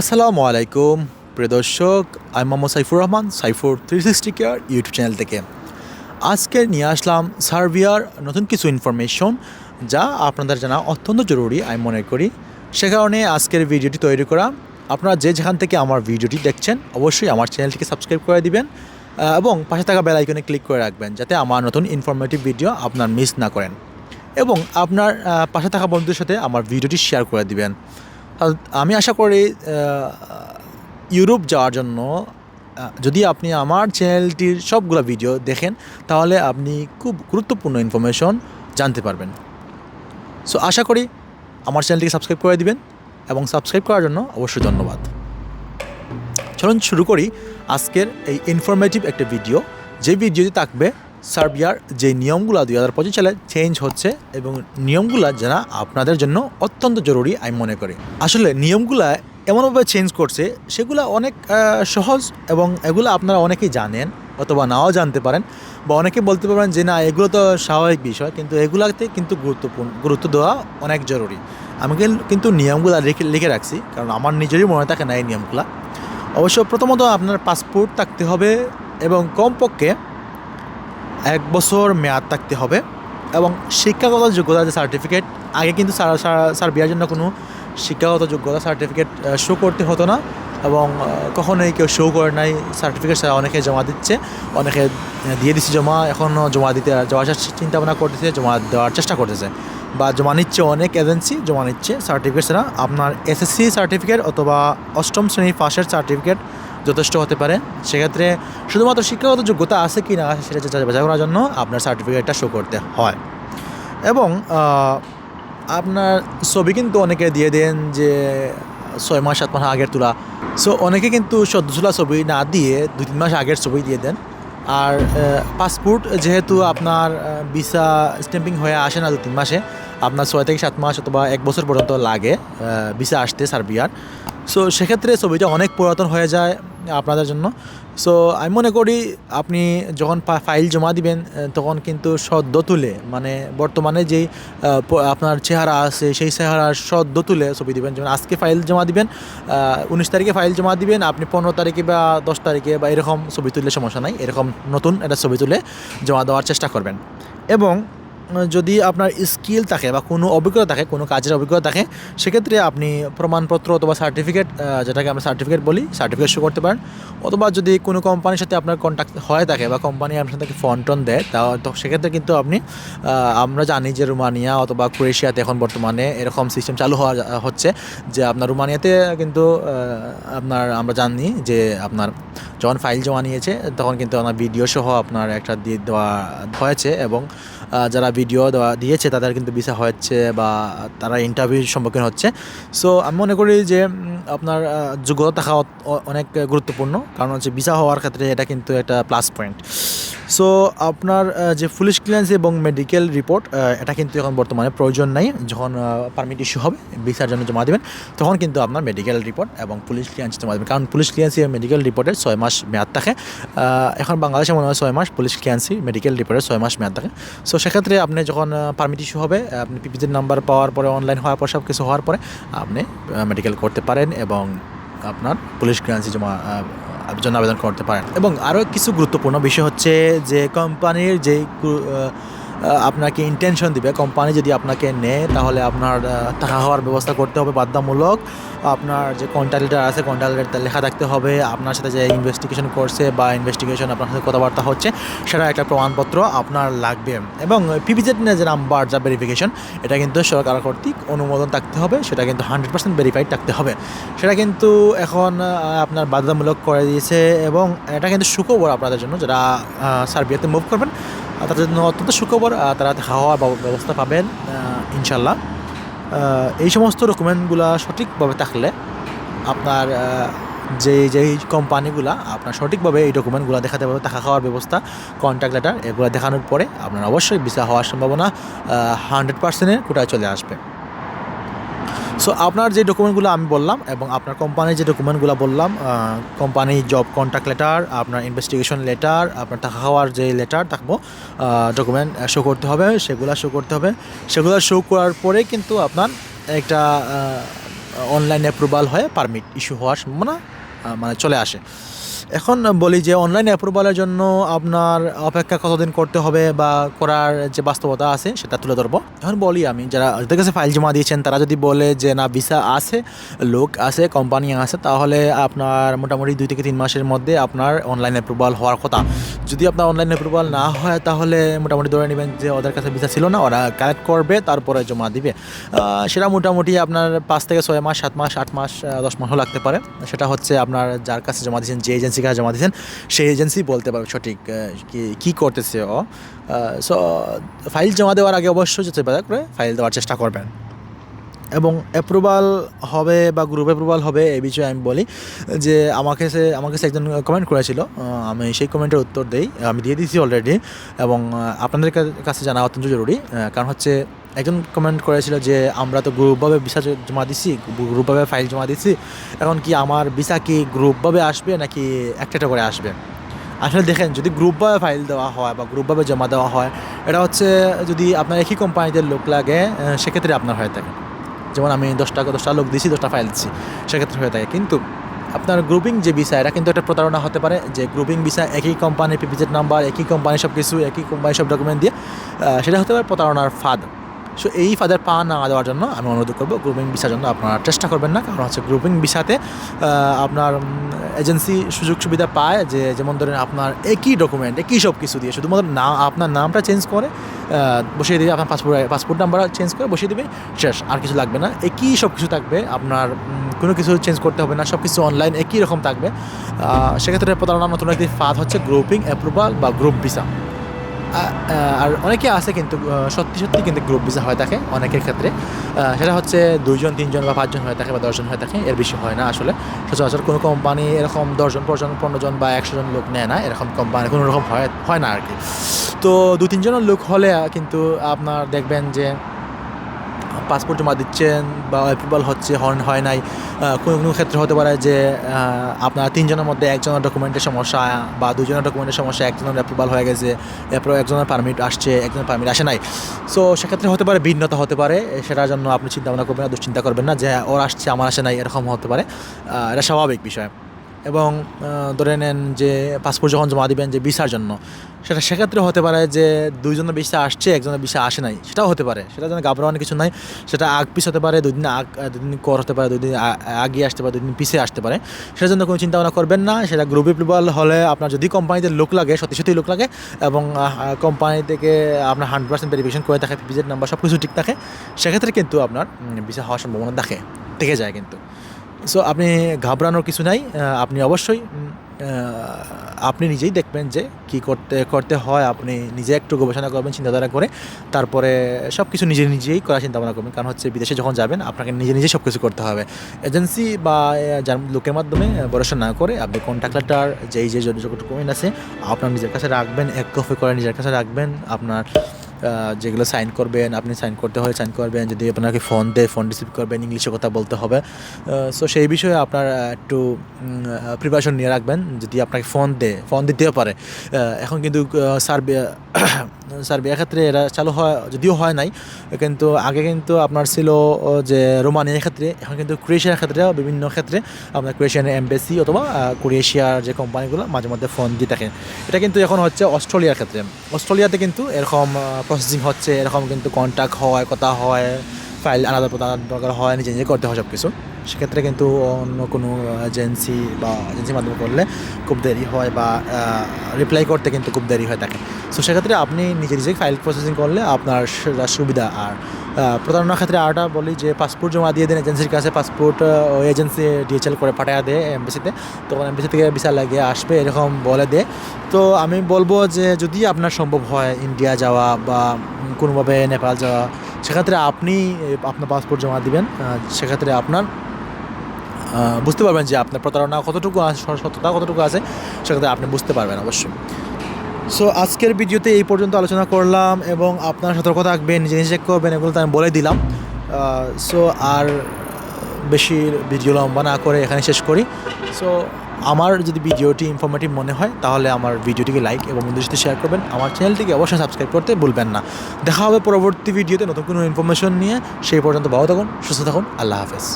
আসসালামু আলাইকুম, প্রিয় দর্শক, আমি Mohammad Saifur Rahman, Saifur three sixty care YouTube channel থেকে। আজকে নিয়ে আসলাম সার্বিয়ার নতুন কিছু ইনফরমেশন যা আপনাদের জানা অত্যন্ত জরুরি, আমি মনে করি। সে কারণে আজকের ভিডিওটি তৈরি করা। আপনারা যে যেখান থেকে আমার ভিডিওটি দেখছেন, অবশ্যই আমার চ্যানেলটিকে সাবস্ক্রাইব করে দিবেন এবং পাশে থাকা বেল আইকনে ক্লিক করে রাখবেন, যাতে আমার নতুন ইনফরমেটিভ ভিডিও আপনার মিস না করেন। এবং আপনার পাশে থাকা বন্ধুদের সাথে আমার ভিডিওটি শেয়ার করে দিবেন। আমি আশা করি ইউরোপ যাওয়ার জন্য যদি আপনি আমার চ্যানেলটির সবগুলো ভিডিও দেখেন, তাহলে আপনি খুব গুরুত্বপূর্ণ ইনফরমেশন জানতে পারবেন। সো আশা করি আমার চ্যানেলটিকে সাবস্ক্রাইব করে দিবেন এবং সাবস্ক্রাইব করার জন্য অবশ্যই ধন্যবাদ। চলুন শুরু করি আজকের এই ইনফরমেটিভ একটা ভিডিও যে ভিডিওতে থাকবে সার্বিয়ার যে নিয়মগুলো দুই হাজার পঁচিশ সালে চেঞ্জ হচ্ছে এবং নিয়মগুলো জানা আপনাদের জন্য অত্যন্ত জরুরি আমি মনে করি। আসলে নিয়মগুলা এমনভাবে চেঞ্জ করছে, সেগুলো অনেক সহজ এবং এগুলো আপনারা অনেকেই জানেন অথবা নাও জানতে পারেন বা অনেকে বলতে পারবেন যে না, এগুলো তো স্বাভাবিক বিষয় কিন্তু এগুলাতে কিন্তু গুরুত্বপূর্ণ, গুরুত্ব দেওয়া অনেক জরুরি। আমি কিন্তু নিয়মগুলো লিখে লিখে রাখছি কারণ আমার নিজেরই মনে থাকে না এই নিয়মগুলো। অবশ্য প্রথমত আপনার পাসপোর্ট থাকতে হবে এবং কমপক্ষে এক বছর মেয়াদ থাকতে হবে এবং শিক্ষাগত যোগ্যতা যে সার্টিফিকেট আগে কিন্তু সার- সার- সার্বিয়ার জন্য কোনো শিক্ষাগত যোগ্যতা সার্টিফিকেট শো করতে হতো না এবং কখনোই কেউ শো করে নাই। সার্টিফিকেট ছাড়া অনেকে জমা দিচ্ছে, অনেকে দিয়ে দিচ্ছে জমা এখনও জমা দিতে, জমা চিন্তা ভাবনা করতেছে, জমা দেওয়ার চেষ্টা করতেছে। বা জমা নিচ্ছে অনেক এজেন্সি জমা নিচ্ছে সার্টিফিকেট ছাড়া। আপনার এসএসসি সার্টিফিকেট অথবা অষ্টম শ্রেণির পাশের সার্টিফিকেট যথেষ্ট হতে পারে। সেক্ষেত্রে শুধুমাত্র শিক্ষাগত যোগ্যতা আছে কি না আছে সেটা যাচাই করার জন্য আপনার সার্টিফিকেটটা শো করতে হয়। এবং আপনার ছবি কিন্তু অনেকে দিয়ে দেন যে ছয় মাস, সাত মাস আগের তোলা। সো অনেকে কিন্তু সদ্য তোলা ছবি না দিয়ে দুই, তিন মাস আগের ছবি দিয়ে দেন। আর পাসপোর্ট যেহেতু আপনার ভিসা স্ট্যাম্পিং হয়ে আসে না দু, তিন মাসে আপনার ছয় থেকে সাত মাস অথবা এক বছর পর্যন্ত লাগে ভিসা আসতে সার্বিয়ার। সো সেক্ষেত্রে ছবিটা অনেক পুরাতন হয়ে যায় আপনাদের জন্য। সো আমি মনে করি আপনি যখন ফাইল জমা দিবেন তখন কিন্তু সদ্য তুলে মানে বর্তমানে যেই আপনার চেহারা আছে, সেই চেহারার সদ্য তুলে ছবি দিবেন। যেমন আজকে ফাইল জমা দিবেন উনিশ তারিখে ফাইল জমা দিবেন, আপনি পনেরো তারিখে বা দশ তারিখে বা এরকম ছবি তুললে সমস্যা নাই, এরকম নতুন একটা ছবি তুলে জমা দেওয়ার চেষ্টা করবেন। এবং যদি আপনার স্কিল থাকে বা কোনো অভিজ্ঞতা থাকে, কোনো কাজের অভিজ্ঞতা থাকে, সেক্ষেত্রে আপনি প্রমাণপত্র অথবা সার্টিফিকেট যেটাকে আমরা সার্টিফিকেট বলি সার্টিফিকেট শো করতে পারেন। অথবা যদি কোনো কোম্পানির সাথে আপনার কন্ট্যাক্ট হয়ে থাকে বা কোম্পানি আপনার সাথে ফোন টোন দেয়, তা তো সেক্ষেত্রে কিন্তু আপনি আমরা জানি যে রোমানিয়া অথবা ক্রোয়েশিয়াতে এখন বর্তমানে এরকম সিস্টেম চালু হওয়া হচ্ছে যে আপনার রোমানিয়াতে কিন্তু আপনার আমরা জানি যে আপনার যখন ফাইল জমা নিয়েছে, তখন কিন্তু আমার ভিডিও সহ আপনার একটা দিয়ে দেওয়া হয়েছে এবং যারা ভিডিও দেওয়া দিয়েছে তাদের কিন্তু ভিসা হয়েছে বা তারা ইন্টারভিউ সম্মুখীন হচ্ছে। সো আমি মনে করি যে আপনার যোগ্যতা থাকা অনেক গুরুত্বপূর্ণ। কারণ হচ্ছে ভিসা হওয়ার ক্ষেত্রে এটা কিন্তু একটা প্লাস পয়েন্ট সো আপনার যে পুলিশ ক্লিয়ারেন্স এবং মেডিকেল রিপোর্ট এটা কিন্তু এখন বর্তমানে প্রয়োজন নাই। যখন পারমিট ইস্যু হবে ভিসার জন্য জমা দেবেন, তখন কিন্তু আপনার মেডিকেল রিপোর্ট এবং পুলিশ ক্লিয়ারেন্স জমা দেবেন। কারণ পুলিশ ক্লিয়ারেন্সি মেডিকেল রিপোর্টের ছয় মাস মেয়াদ থাকে। এখন বাংলাদেশে মনে হয় ছয় মাস পুলিশ ক্লিয়ারেন্সি মেডিকেল রিপোর্টের ছয় মাস মেয়াদ থাকে। সো সেক্ষেত্রে আপনি যখন পারমিট ইস্যু হবে আপনি পিপিজির নাম্বার পাওয়ার পরে অনলাইন হওয়ার পর সব কিছু হওয়ার পরে, আপনি মেডিকেল করতে পারেন এবং আপনার পুলিশ ক্লিয়ারেন্সি জমা জন্য আবেদন করতে পারেন। এবং আরও কিছু গুরুত্বপূর্ণ বিষয় হচ্ছে যে কোম্পানির আহ, আপনাকে ইন্টেনশন দিবে। কোম্পানি যদি আপনাকে নেয়, তাহলে আপনার টাকা হওয়ার ব্যবস্থা করতে হবে বাধ্যতামূলক। আপনার যে কন্ট্যাক্ট লেটার আছে কন্ট্যাক্ট লেটার লেখা থাকতে হবে, আপনার সাথে যে ইনভেস্টিগেশন করছে বা ইনভেস্টিগেশন আপনার সাথে কথাবার্তা হচ্ছে, সেটা একটা প্রমাণপত্র আপনার লাগবে। এবং পিপিজেড যে নাম্বার যা ভেরিফিকেশন এটা কিন্তু সরকার কর্তৃক অনুমোদন থাকতে হবে, সেটা কিন্তু হান্ড্রেড পার্সেন্ট ভেরিফাইড থাকতে হবে। সেটা কিন্তু এখন আপনার বাধ্যতামূলক করে দিয়েছে এবং এটা কিন্তু সুখবর আপনাদের জন্য, যারা সার্বিয়াতে মুভ করবেন। তাদের জন্য অত্যন্ত সুখবর তারা খাওয়া ব্যব- ব্যবস্থা পাবেন ইনশাল্লাহ এই সমস্ত ডকুমেন্টগুলো সঠিকভাবে থাকলে আপনার যে যেই কোম্পানিগুলো আপনার সঠিকভাবে এই ডকুমেন্টগুলো দেখাতে পারবে টাকা খাওয়ার ব্যবস্থা কন্ট্যাক্ট লেটার এগুলো দেখানোর পরে আপনার অবশ্যই ভিসা হওয়ার সম্ভাবনা হান্ড্রেড পার্সেন্টের কোটায় চলে আসবে। সো আপনার যে ডকুমেন্টগুলো আমি বললাম এবং আপনার কোম্পানির যে ডকুমেন্টগুলো বললাম কোম্পানি জব কন্ট্যাক্ট লেটার আপনার ইনভেস্টিগেশন লেটার আপনার টাকা খাওয়ার যে লেটার থাকব ডকুমেন্ট শো করতে হবে, সেগুলো শো করতে হবে। সেগুলো শো করার পরে কিন্তু আপনার একটা অনলাইন অ্যাপ্রুভাল হয়ে পারমিট ইস্যু হওয়ার সম্ভাবনা মানে চলে আসে। এখন বলি যে অনলাইন অ্যাপ্রুভালের জন্য আপনার অপেক্ষা কতদিন করতে হবে বা করার যে বাস্তবতা আছে, সেটা তুলে ধরবো। এখন বলি আমি, যারা যাদের কাছে ফাইল জমা দিয়েছেন, তারা যদি বলে যে, না ভিসা আছে, লোক আছে কোম্পানি আছে, তাহলে আপনার মোটামুটি দুই থেকে তিন মাসের মধ্যে আপনার অনলাইন অ্যাপ্রুভাল হওয়ার কথা। যদি আপনার অনলাইন অ্যাপ্রুভাল না হয়, তাহলে মোটামুটি ধরে নেবেন যে, ওদের কাছে ভিসা ছিল না, ওরা কালেক্ট করবে, তারপরে জমা দিবে। সেটা মোটামুটি আপনার পাঁচ থেকে ছয় মাস, সাত মাস, আট মাস দশ মাসও লাগতে পারে। সেটা হচ্ছে আপনার যার কাছে জমা দিয়েছেন, যে এজেন্সির কাছে জমা দিয়েছেন, সেই এজেন্সি বলতে পারবে সঠিক কি করতেছে ও। সো ফাইল জমা দেওয়ার আগে অবশ্যই যাতে বাজার করে ফাইল দেওয়ার চেষ্টা করবেন। এবং অ্যাপ্রুভাল হবে বা গ্রুপ অ্যাপ্রুভাল হবে এই বিষয়ে আমি বলি যে আমাকে সে আমাকে সে একজন কমেন্ট করেছিল। আমি সেই কমেন্টের উত্তর দেই, আমি দিয়ে দিয়েছি অলরেডি এবং আপনাদের কাছে জানা অত্যন্ত জরুরি। কারণ হচ্ছে একজন কমেন্ট করেছিল যে আমরা তো গ্রুপভাবে ভিসা জমা দিচ্ছি গ্রুপভাবে ফাইল জমা দিচ্ছি, এখন কি আমার ভিসা কি গ্রুপভাবে আসবে নাকি একটা একটা করে আসবে? আসলে দেখেন, যদি গ্রুপভাবে ফাইল দেওয়া হয় বা গ্রুপভাবে জমা দেওয়া হয়, এটা হচ্ছে যদি আপনার একই কোম্পানিতে লোক লাগে সেক্ষেত্রে আপনার হয়ে থাকে। যেমন আমি দশটা দশটা লোক দিছি, দশটা ফাইল দিচ্ছি সেক্ষেত্রে হয়ে থাকে। কিন্তু আপনার গ্রুপিং যে ভিসা এটা কিন্তু একটা প্রতারণা হতে পারে যে গ্রুপিং ভিসা একই কোম্পানির পিপিজেড নাম্বার একই কোম্পানির সব কিছু একই কোম্পানির সব ডকুমেন্ট দিয়ে সেটা হতে পারে প্রতারণার ফাঁদ। সো এই ফাদের পা না দেওয়ার জন্য আমি অনুরোধ করব গ্রুপিং ভিসার জন্য আপনারা চেষ্টা করবেন না। কারণ হচ্ছে গ্রুপিং ভিসাতে আপনার এজেন্সি সুযোগ সুবিধা পায় যে, যেমন ধরেন আপনার একই ডকুমেন্ট একই সব কিছু দিয়ে, শুধুমাত্র না, আপনার নামটা চেঞ্জ করে বসিয়ে দিবে, আপনার পাসপোর্ট পাসপোর্ট নাম্বার চেঞ্জ করে বসিয়ে দেবে, শেষ, আর কিছু লাগবে না। একই সব কিছু থাকবে, আপনার কোনো কিছু চেঞ্জ করতে হবে না সব কিছু অনলাইন একই রকম থাকবে। সেক্ষেত্রে প্রতারণার নতুন একটি ফাঁদ হচ্ছে গ্রুপিং অ্যাপ্রুভাল বা গ্রুপ ভিসা আর অনেকে আছে কিন্তু সত্যি সত্যি কিন্তু গ্রুপ ভিসা হয়ে থাকে অনেকের ক্ষেত্রে। সেটা হচ্ছে দুইজন, তিনজন বা পাঁচজন হয়ে থাকে বা দশজন হয়ে থাকে, এর বেশি হয় না আসলে। সচরাচর কোনো কোম্পানি এরকম দশজন, পনেরোজন পনেরো জন বা একশো জন লোক নেয় না, এরকম কোম্পানি কোনো রকম হয় হয় না আর কি। তো দু তিনজনের লোক হলে কিন্তু আপনার দেখবেন যে পাসপোর্ট জমা দিচ্ছেন বা অ্যাপ্রুভাল হচ্ছে, হন, হয় নাই কোনো কোনো ক্ষেত্রে হতে পারে যে আপনার তিনজনের মধ্যে একজনের ডকুমেন্টের সমস্যা বা দুজনের ডকুমেন্টের সমস্যা, একজনের অ্যাপ্রুভাল হয়ে গেছে এরপর একজনের পারমিট আসছে, একজনের পারমিট আসে নাই। সো সেক্ষেত্রে হতে পারে, ভিন্নতা হতে পারে, সেটার জন্য আপনি চিন্তা ভাবনা করবেন না, দুশ্চিন্তা করবেন না যে, ওর আসছে, আমার আসে নাই, এরকম হতে পারে। এটা স্বাভাবিক বিষয়। এবং ধরে নেন যে পাসপোর্ট যখন জমা দিবেন যে ভিসার জন্য, সেটা সেক্ষেত্রে হতে পারে যে দুইজনের ভিসা আসছে, একজনের ভিসা আসে নাই, সেটাও হতে পারে। সেটা যেন ঘাবড়ানোর কিছু নাই, সেটা আগ পিছ হতে পারে, দুদিন আগ, দুদিন কর হতে পারে, দুদিন আগে আসতে পারে, দুদিন পিছিয়ে আসতে পারে। সেটার জন্য কোনো চিন্তা ভাবনা করবেন না, সেটা গ্রুপ অ্যাপ্রুভাল হলে আপনার যদি কোম্পানিতে লোক লাগে, সত্যি সত্যি লোক লাগে, এবং কোম্পানি থেকে আপনার হান্ড্রেড পার্সেন্ট ভেরিফিকেশন করে থাকে পিপিজেড নাম্বার সব কিছু ঠিক থাকে, সেক্ষেত্রে কিন্তু আপনার ভিসা হওয়ার সম্ভাবনা দেখে থেকে যায় কিন্তু। সো আপনি ঘাবড়ানোর কিছু নাই আপনি অবশ্যই আপনি নিজেই দেখবেন যে কি করতে করতে হয়, আপনি নিজে একটু গবেষণা করবেন, চিন্তাধারা করে, তারপরে সব কিছু নিজে নিজেই করার চিন্তা ভাবনা করবেন। কারণ হচ্ছে, বিদেশে যখন যাবেন, আপনাকে নিজে নিজে সব কিছু করতে হবে। এজেন্সি বা যার লোকের মাধ্যমে ভরসা না করে, আপনি কন্ট্যাক্ট লেটার যেই যে ডকুমেন্ট আছে, আপনার নিজের কাছে রাখবেন, এক কপি করে নিজের কাছে রাখবেন, আপনার যেগুলো সাইন করবেন, আপনি সাইন করতে হয় সাইন করবেন, যদি আপনাকে ফোন দেয় ফোন রিসিভ করবেন, ইংলিশে কথা বলতে হবে। সো সেই বিষয়ে আপনার একটু প্রিপারেশন নিয়ে রাখবেন। যদি আপনাকে ফোন দেয় ফোন দিতেও পারে। এখন কিন্তু সার্বিয়া ক্ষেত্রে এরা চালু হয়, যদিও হয় নাই, কিন্তু আগে কিন্তু আপনার ছিল যে রোমানিয়ার ক্ষেত্রে, এখন কিন্তু ক্রোয়েশিয়ার ক্ষেত্রে, বিভিন্ন ক্ষেত্রে আপনার ক্রোয়েশিয়ান এমবেসি অথবা ক্রোয়েশিয়ার যে কোম্পানিগুলো, মাঝে মধ্যে ফোন দিয়ে থাকেন। এটা কিন্তু এখন হচ্ছে অস্ট্রেলিয়ার ক্ষেত্রে। অস্ট্রেলিয়াতে কিন্তু এরকম প্রসেসিং হচ্ছে, এরকম কিন্তু কন্ট্যাক্ট হয়, কথা হয় ফাইল আলাদা প্রদান দরকার হয়, নিজে নিজে করতে হয় সব কিছু সেক্ষেত্রে কিন্তু অন্য কোনো এজেন্সি বা এজেন্সির মাধ্যমে করলে খুব দেরি হয় বা রিপ্লাই করতে কিন্তু খুব দেরি হয়ে থাকে সো সেক্ষেত্রে আপনি নিজে নিজেই ফাইল প্রসেসিং করলে আপনার সুবিধা। আর প্রতারণার ক্ষেত্রে আরটা বলি যে পাসপোর্ট জমা দিয়ে দেন এজেন্সির কাছে পাসপোর্ট ওই এজেন্সি ডিএচএল করে পাঠিয়ে দেয় এমবিসিতে তখন এমবিসি থেকে ভিসা লাগিয়ে আসবে, এরকম বলে দেয়। তো আমি বলব যে যদি আপনার সম্ভব হয় ইন্ডিয়া যাওয়া বা কোনোভাবে নেপাল যাওয়া, সেক্ষেত্রে আপনি আপনার পাসপোর্ট জমা দিবেন। সেক্ষেত্রে আপনার বুঝতে পারবেন যে আপনার প্রতারণা কতটুকু আছে সত্যতা কতটুকু আছে, সেক্ষেত্রে আপনি বুঝতে পারবেন অবশ্যই। সো আজকের ভিডিওতে এই পর্যন্ত আলোচনা করলাম এবং আপনারা সতর্ক থাকবেন, নিজে check করবেন, এগুলো তো আমি বলে দিলাম। সো আর বেশি ভিডিও লম্বা না করে এখানে শেষ করি। সো আমার যদি ভিডিওটি ইনফরমেটিভ মনে হয়, তাহলে আমার ভিডিওটিকে লাইক এবং বন্ধুদের সাথে শেয়ার করবেন। আমার চ্যানেলটিকে অবশ্যই সাবস্ক্রাইব করতে ভুলবেন না। দেখা হবে পরবর্তী ভিডিওতে নতুন কোনো ইনফরমেশন নিয়ে। সেই পর্যন্ত ভালো থাকুন, সুস্থ থাকুন, আল্লাহ হাফেজ।